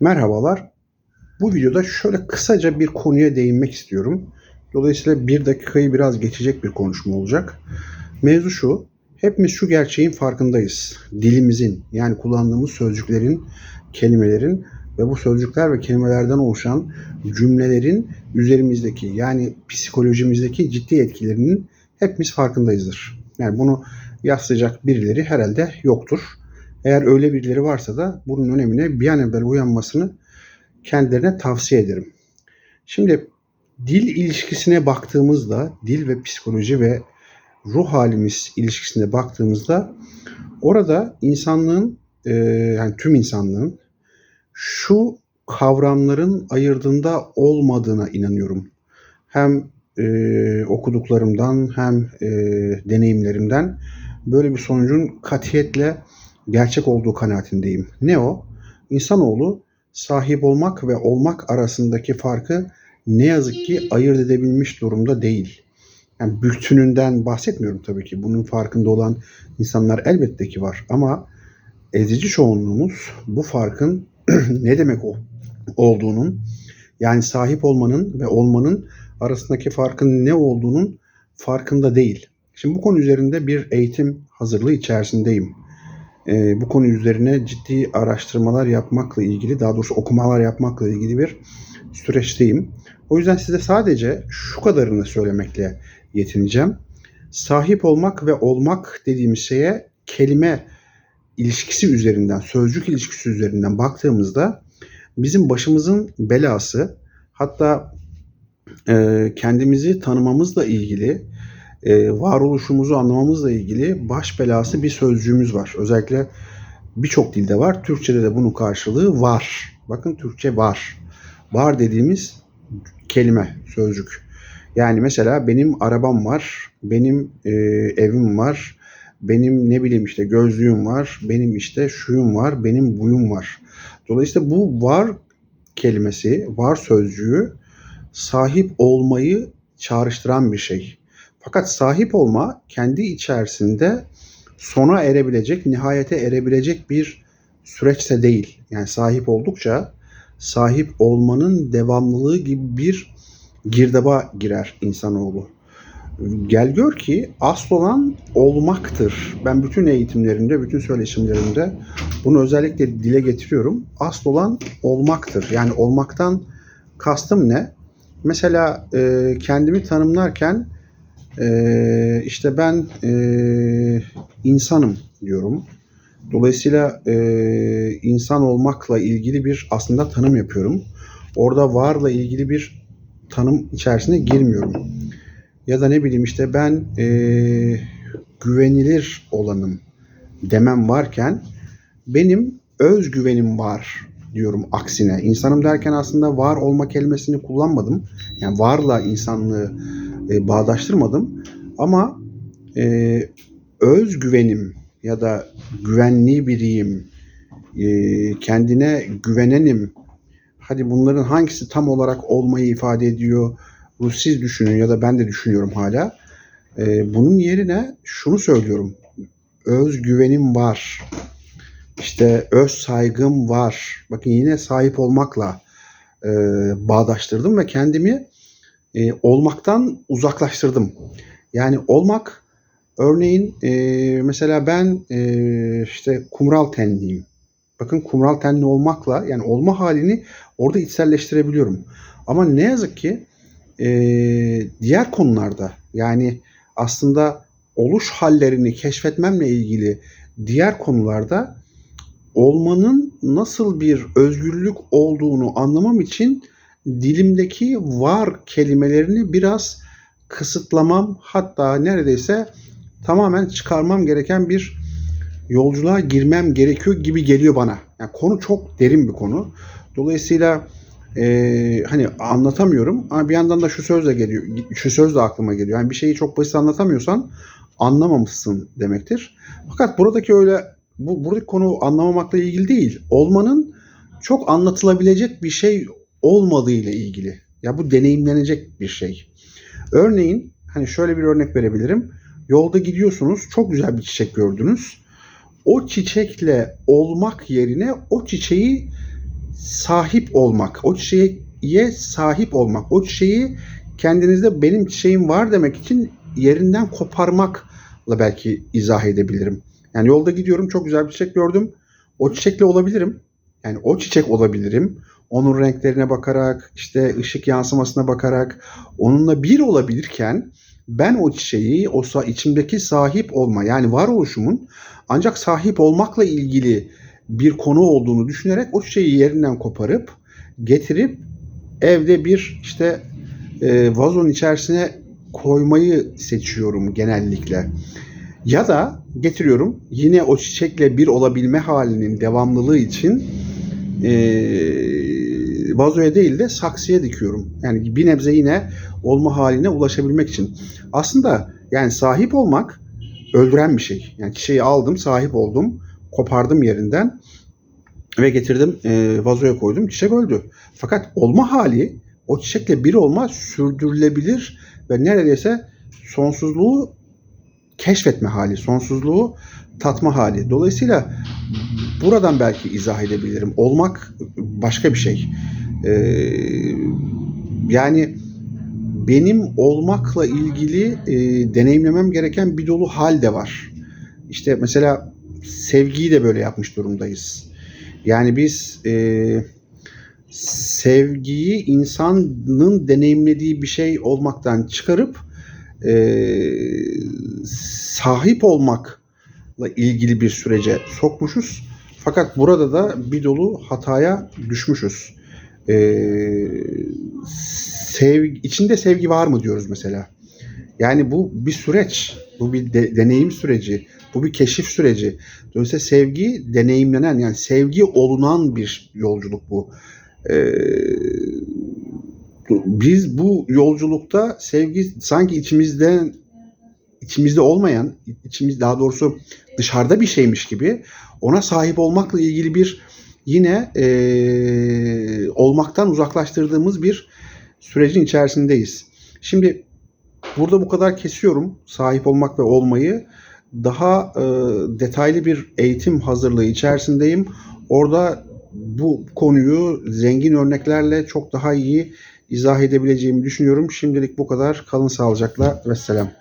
Merhabalar. Bu videoda şöyle kısaca bir konuya değinmek istiyorum. Dolayısıyla bir dakikayı biraz geçecek bir konuşma olacak. Mevzu şu, hepimiz şu gerçeğin farkındayız. Dilimizin yani kullandığımız sözcüklerin, kelimelerin ve bu sözcükler ve kelimelerden oluşan cümlelerin üzerimizdeki yani psikolojimizdeki ciddi etkilerinin hepimiz farkındayızdır. Yani bunu yaslayacak birileri herhalde yoktur. Eğer öyle birileri varsa da bunun önemine bir an evvel uyanmasını kendilerine tavsiye ederim. Şimdi dil ilişkisine baktığımızda, dil ve psikoloji ve ruh halimiz ilişkisine baktığımızda orada insanlığın e, yani tüm insanlığın şu kavramların ayırdığında olmadığına inanıyorum. Hem e, okuduklarımdan hem e, deneyimlerimden böyle bir sonucun katiyetle gerçek olduğu kanaatindeyim. Ne o? İnsanoğlu sahip olmak ve olmak arasındaki farkı ne yazık ki ayırt edebilmiş durumda değil. Yani bütününden bahsetmiyorum tabii ki. Bunun farkında olan insanlar elbette ki var. Ama ezici çoğunluğumuz bu farkın ne demek o- olduğunun yani sahip olmanın ve olmanın arasındaki farkın ne olduğunun farkında değil. Şimdi bu konu üzerinde bir eğitim hazırlığı içerisindeyim. Ee, bu konu üzerine ciddi araştırmalar yapmakla ilgili, daha doğrusu okumalar yapmakla ilgili bir süreçteyim. O yüzden size sadece şu kadarını söylemekle yetineceğim. Sahip olmak ve olmak dediğimiz şeye kelime ilişkisi üzerinden, sözcük ilişkisi üzerinden baktığımızda bizim başımızın belası, hatta e, kendimizi tanımamızla ilgili, e, varoluşumuzu anlamamızla ilgili baş belası bir sözcüğümüz var. Özellikle birçok dilde var. Türkçede de bunun karşılığı var. Bakın Türkçe var. Var dediğimiz kelime, sözcük. Yani mesela benim arabam var, benim e, evim var, benim ne bileyim işte gözlüğüm var, benim işte şuyum var, benim buyum var. Dolayısıyla bu var kelimesi, var sözcüğü sahip olmayı çağrıştıran bir şey. Fakat sahip olma kendi içerisinde sona erebilecek, nihayete erebilecek bir süreçte değil. Yani sahip oldukça sahip olmanın devamlılığı gibi bir girdaba girer insanoğlu. Gel gör ki asıl olan olmaktır. Ben bütün eğitimlerimde, bütün söyleşimlerimde bunu özellikle dile getiriyorum. Asıl olan olmaktır. Yani olmaktan kastım ne? Mesela e, kendimi tanımlarken e, işte ben e, insanım diyorum. Dolayısıyla e, insan olmakla ilgili bir aslında tanım yapıyorum. Orada varla ilgili bir tanım içerisine girmiyorum. Ya da ne bileyim işte ben e, güvenilir olanım demem varken benim özgüvenim var diyorum aksine. İnsanım derken aslında var olma kelimesini kullanmadım. Yani varla insanlığı e, bağdaştırmadım. Ama e, özgüvenim ya da güvenli biriyim, e, kendine güvenenim. Hadi bunların hangisi tam olarak olmayı ifade ediyor? Bu siz düşünün ya da ben de düşünüyorum hala. E, bunun yerine şunu söylüyorum. Özgüvenim var. İşte öz saygım var. Bakın yine sahip olmakla e, bağdaştırdım ve kendimi e, olmaktan uzaklaştırdım. Yani olmak örneğin e, mesela ben e, işte kumral tenliyim. Bakın kumral tenli olmakla yani olma halini orada içselleştirebiliyorum. Ama ne yazık ki e, diğer konularda yani aslında oluş hallerini keşfetmemle ilgili diğer konularda olmanın nasıl bir özgürlük olduğunu anlamam için dilimdeki var kelimelerini biraz kısıtlamam hatta neredeyse tamamen çıkarmam gereken bir yolculuğa girmem gerekiyor gibi geliyor bana. Yani konu çok derin bir konu. Dolayısıyla e, hani anlatamıyorum ama bir yandan da şu söz de geliyor. Şu söz de aklıma geliyor. Yani bir şeyi çok basit anlatamıyorsan anlamamışsın demektir. Fakat buradaki öyle bu buradaki konu anlamamakla ilgili değil. Olmanın çok anlatılabilecek bir şey olmadığı ile ilgili. Ya bu deneyimlenecek bir şey. Örneğin hani şöyle bir örnek verebilirim. Yolda gidiyorsunuz, çok güzel bir çiçek gördünüz. O çiçekle olmak yerine o çiçeği sahip olmak, o çiçeğe sahip olmak, o çiçeği kendinizde benim çiçeğim var demek için yerinden koparmakla belki izah edebilirim. Yani yolda gidiyorum çok güzel bir çiçek gördüm. O çiçekle olabilirim. Yani o çiçek olabilirim. Onun renklerine bakarak, işte ışık yansımasına bakarak onunla bir olabilirken ben o çiçeği, o sa- içimdeki sahip olma yani varoluşumun ancak sahip olmakla ilgili bir konu olduğunu düşünerek o çiçeği yerinden koparıp getirip evde bir işte e, vazonun içerisine koymayı seçiyorum genellikle. Ya da getiriyorum yine o çiçekle bir olabilme halinin devamlılığı için e, vazoya değil de saksıya dikiyorum. Yani bir nebze yine olma haline ulaşabilmek için. Aslında yani sahip olmak öldüren bir şey. Yani çiçeği aldım, sahip oldum, kopardım yerinden ve getirdim e, vazoya koydum. Çiçek öldü. Fakat olma hali o çiçekle bir olma sürdürülebilir ve neredeyse sonsuzluğu keşfetme hali, sonsuzluğu tatma hali. Dolayısıyla buradan belki izah edebilirim. Olmak başka bir şey. Ee, yani benim olmakla ilgili e, deneyimlemem gereken bir dolu hal de var. İşte mesela sevgiyi de böyle yapmış durumdayız. Yani biz e, sevgiyi insanın deneyimlediği bir şey olmaktan çıkarıp e, sahip olmakla ilgili bir sürece sokmuşuz. Fakat burada da bir dolu hataya düşmüşüz. E, sevgi, içinde sevgi var mı diyoruz mesela. Yani bu bir süreç, bu bir de- deneyim süreci, bu bir keşif süreci. Dolayısıyla sevgi deneyimlenen yani sevgi olunan bir yolculuk bu. Ee, biz bu yolculukta sevgi sanki içimizde içimizde olmayan, içimiz daha doğrusu dışarıda bir şeymiş gibi ona sahip olmakla ilgili bir yine ee, olmaktan uzaklaştırdığımız bir sürecin içerisindeyiz. Şimdi burada bu kadar kesiyorum sahip olmak ve olmayı. Daha e, detaylı bir eğitim hazırlığı içerisindeyim. Orada bu konuyu zengin örneklerle çok daha iyi izah edebileceğimi düşünüyorum. Şimdilik bu kadar. Kalın sağlıcakla. Vesselam.